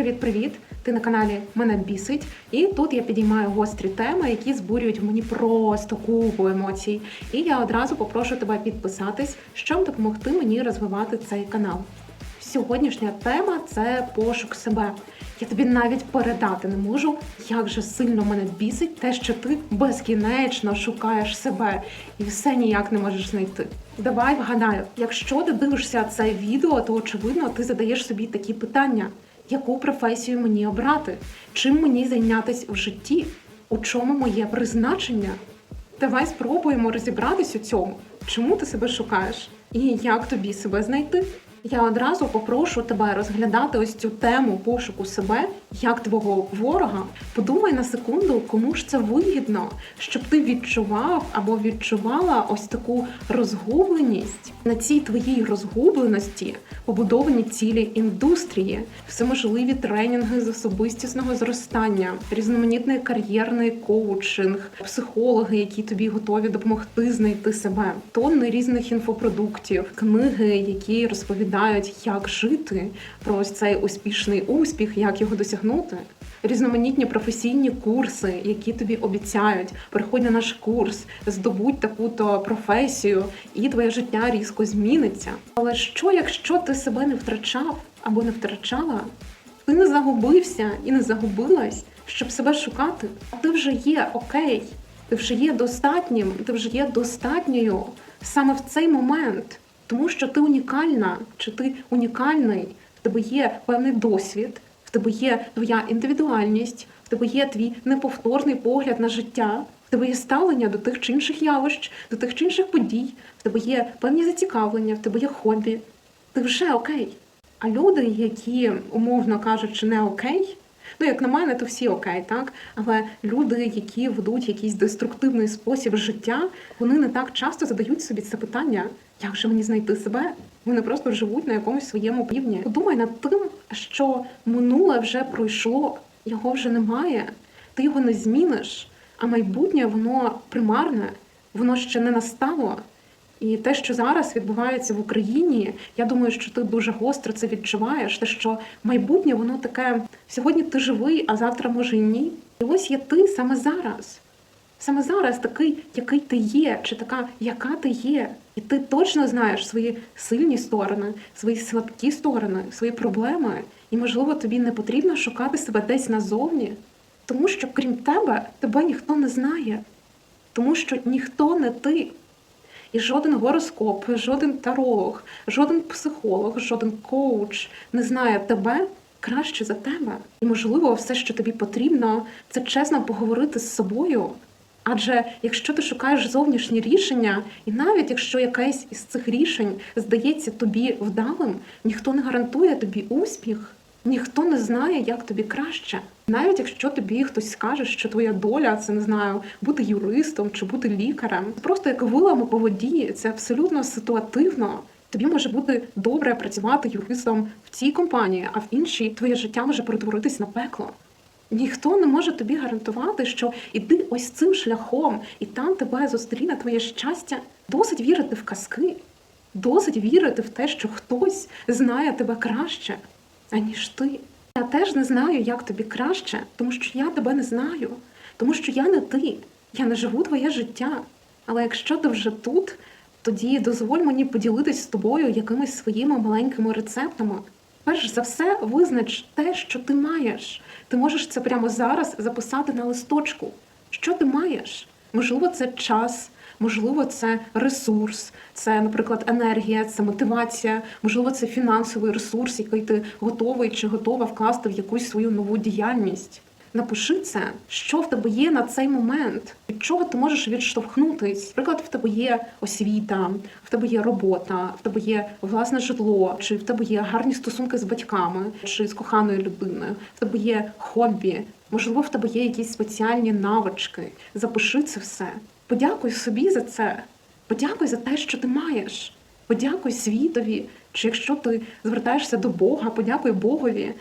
Привіт-привіт! Ти на каналі Мене бісить, і тут я підіймаю гострі теми, які збурюють мені просто купу емоцій. І я одразу попрошу тебе підписатись, щоб допомогти мені розвивати цей канал. Сьогоднішня тема це пошук себе. Я тобі навіть передати не можу, як же сильно мене бісить те, що ти безкінечно шукаєш себе і все ніяк не можеш знайти. Давай вгадаю, якщо ти дивишся це відео, то очевидно ти задаєш собі такі питання: яку професію мені обрати? Чим мені зайнятися в житті? У чому моє призначення? Давай спробуємо розібратись у цьому, чому ти себе шукаєш і як тобі себе знайти. Я одразу попрошу тебе розглядати ось цю тему пошуку себе як твого ворога. Подумай на секунду, кому ж це вигідно, щоб ти відчував або відчувала ось таку розгубленість. На цій твоїй розгубленості побудовані цілі індустрії, всеможливі тренінги з особистісного зростання, різноманітний кар'єрний коучинг, психологи, які тобі готові допомогти знайти себе, тонни різних інфопродуктів, книги, які розповідають, як жити, про ось цей успішний успіх, як його досягнути. Різноманітні професійні курси, які тобі обіцяють, приходь на наш курс, здобудь таку-то професію, і твоє життя різко зміниться. Але що, якщо ти себе не втрачав або не втрачала? Ти не загубився і не загубилась, щоб себе шукати. Ти вже є окей, ти вже є достатнім, ти вже є достатньою саме в цей момент, тому що ти унікальна, чи ти унікальний, в тебе є певний досвід, в тебе є твоя індивідуальність, в тебе є твій неповторний погляд на життя. В тебе є ставлення до тих чи інших явищ, до тих чи інших подій, в тебе є певні зацікавлення, в тебе є хобі. Ти вже окей. А люди, які, умовно кажучи, не окей, ну як на мене, то всі окей, так? Але люди, які ведуть якийсь деструктивний спосіб життя, вони не так часто задають собі це питання, як же мені знайти себе? Вони просто живуть на якомусь своєму півдні. Подумай над тим, що минуле вже пройшло, його вже немає, ти його не зміниш, а майбутнє воно примарне, воно ще не настало. І те, що зараз відбувається в Україні, я думаю, що ти дуже гостро це відчуваєш. Те, що майбутнє, воно таке сьогодні ти живий, а завтра може і ні. І ось є ти саме зараз. Саме зараз такий, який ти є, чи така, яка ти є. І ти точно знаєш свої сильні сторони, свої слабкі сторони, свої проблеми. І, можливо, тобі не потрібно шукати себе десь назовні, тому що крім тебе, тебе ніхто не знає, тому що ніхто не ти. І жоден гороскоп, жоден таролог, жоден психолог, жоден коуч не знає тебе краще за тебе. І можливо, все, що тобі потрібно, це чесно поговорити з собою. Адже якщо ти шукаєш зовнішні рішення, і навіть якщо якесь із цих рішень здається тобі вдалим, ніхто не гарантує тобі успіх, ніхто не знає, як тобі краще. Навіть якщо тобі хтось скаже, що твоя доля це не знаю, бути юристом чи бути лікарем, просто як вилами по воді, це абсолютно ситуативно. Тобі може бути добре працювати юристом в цій компанії, а в іншій твоє життя може перетворитись на пекло. Ніхто не може тобі гарантувати, що іди ось цим шляхом, і там тебе зустріне твоє щастя. Досить вірити в казки, досить вірити в те, що хтось знає тебе краще, аніж ти. Я теж не знаю, як тобі краще, тому що я тебе не знаю, тому що я не ти, я не живу твоє життя. Але якщо ти вже тут, тоді дозволь мені поділитись з тобою якимись своїми маленькими рецептами. Перш за все, визнач те, що ти маєш. Ти можеш це прямо зараз записати на листочку. Що ти маєш? Можливо, це час, можливо, це ресурс, це, наприклад, енергія, це мотивація, можливо, це фінансовий ресурс, який ти готовий чи готова вкласти в якусь свою нову діяльність. Напиши це, що в тебе є на цей момент, від чого ти можеш відштовхнутись. Наприклад, в тебе є освіта, в тебе є робота, в тебе є власне житло, чи в тебе є гарні стосунки з батьками, чи з коханою людиною, в тебе є хобі, можливо, в тебе є якісь спеціальні навички. Запиши це все. Подякуй собі за це. Подякуй за те, що ти маєш. Подякуй світові. Чи якщо ти звертаєшся до Бога, подякуй Богові.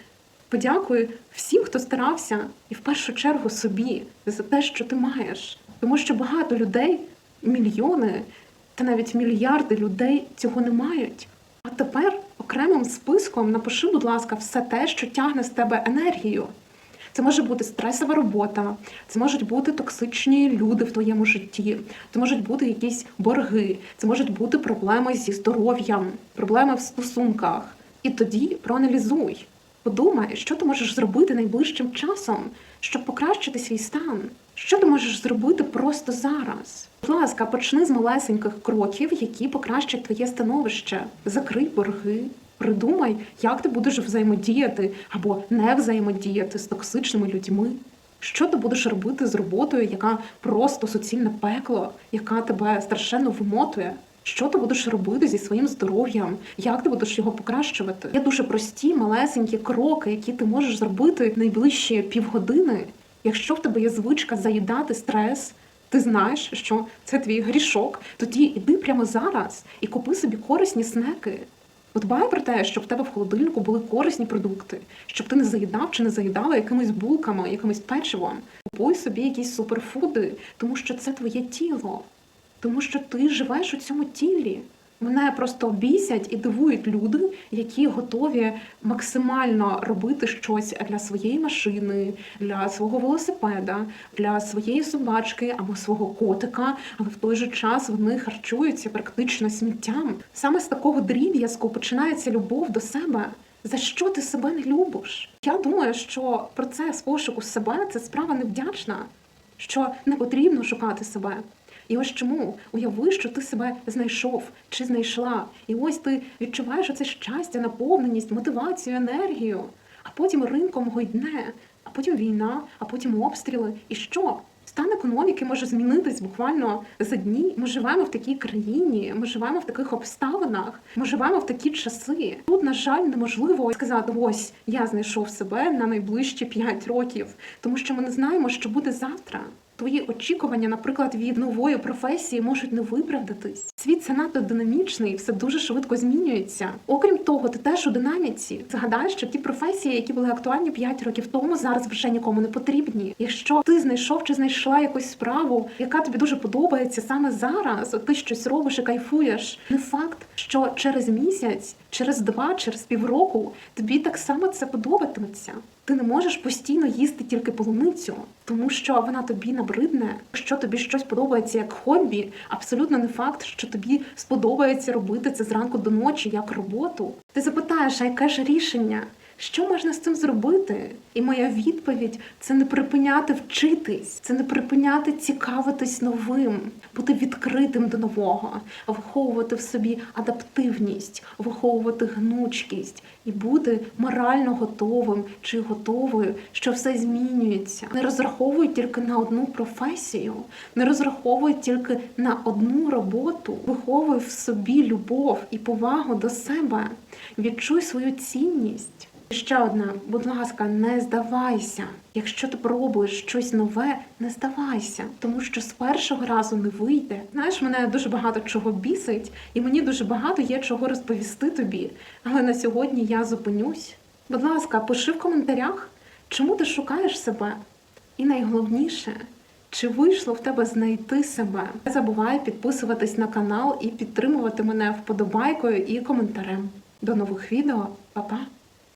Подякуй всім, хто старався, і в першу чергу собі за те, що ти маєш. Тому що багато людей, мільйони та навіть мільярди людей цього не мають. А тепер окремим списком напиши, будь ласка, все те, що тягне з тебе енергію. Це може бути стресова робота, це можуть бути токсичні люди в твоєму житті, це можуть бути якісь борги, це можуть бути проблеми зі здоров'ям, проблеми в стосунках. І тоді проаналізуй, подумай, що ти можеш зробити найближчим часом, щоб покращити свій стан. Що ти можеш зробити просто зараз? Будь ласка, почни з малесеньких кроків, які покращать твоє становище. Закрий борги, придумай, як ти будеш взаємодіяти або не взаємодіяти з токсичними людьми. Що ти будеш робити з роботою, яка просто суцільне пекло, яка тебе страшенно вимотує? Що ти будеш робити зі своїм здоров'ям? Як ти будеш його покращувати? Є дуже прості, малесенькі кроки, які ти можеш зробити найближчі півгодини. Якщо в тебе є звичка заїдати стрес, ти знаєш, що це твій грішок, тоді іди прямо зараз і купи собі корисні снеки. Подбай про те, щоб в тебе в холодильнику були корисні продукти, щоб ти не заїдав чи не заїдала якимись булками, якимось печивом. Купуй собі якісь суперфуди, тому що це твоє тіло, тому що ти живеш у цьому тілі. Мене просто бісять і дивують люди, які готові максимально робити щось для своєї машини, для свого велосипеда, для своєї собачки або свого котика, але в той же час вони харчуються практично сміттям. Саме з такого дріб'язку починається любов до себе. За що ти себе не любиш? Я думаю, що процес пошуку себе це справа невдячна, що не потрібно шукати себе. І ось чому уяви, що ти себе знайшов чи знайшла, і ось ти відчуваєш оце щастя, наповненість, мотивацію, енергію, а потім ринком гойдне, а потім війна, а потім обстріли. І що? Стан економіки може змінитись буквально за дні. Ми живемо в такій країні, ми живемо в таких обставинах, ми живемо в такі часи. Тут, на жаль, неможливо сказати: ось я знайшов себе на найближчі 5 років, тому що ми не знаємо, що буде завтра. Твої очікування, наприклад, від нової професії можуть не виправдатись. Світ це надто динамічний, все дуже швидко змінюється. Окрім того, ти теж у динаміці. Згадай, що ті професії, які були актуальні 5 років тому, зараз вже нікому не потрібні. Якщо ти знайшов чи знайшла якусь справу, яка тобі дуже подобається саме зараз, ти щось робиш і кайфуєш. Не факт, що через місяць, через два, через півроку тобі так само це подобатиметься. Ти не можеш постійно їсти тільки полуницю, тому що вона тобі набридне. Якщо тобі щось подобається як хобі, абсолютно не факт, що тобі сподобається робити це зранку до ночі як роботу. Ти запитаєш, а яке ж рішення? Що можна з цим зробити? І моя відповідь це не припиняти вчитись, це не припиняти цікавитись новим, бути відкритим до нового, виховувати в собі адаптивність, виховувати гнучкість і бути морально готовим чи готовою, що все змінюється. Не розраховуй тільки на одну професію, не розраховуй тільки на одну роботу. Виховуй в собі любов і повагу до себе. Відчуй свою цінність. Ще одна, будь ласка, не здавайся. Якщо ти пробуєш щось нове, не здавайся, тому що з першого разу не вийде. Знаєш, мене дуже багато чого бісить, і мені дуже багато є чого розповісти тобі. Але на сьогодні я зупинюсь. Будь ласка, пиши в коментарях, чому ти шукаєш себе. І найголовніше, чи вийшло в тебе знайти себе? Не забувай підписуватись на канал і підтримувати мене вподобайкою і коментарем. До нових відео, Па-па!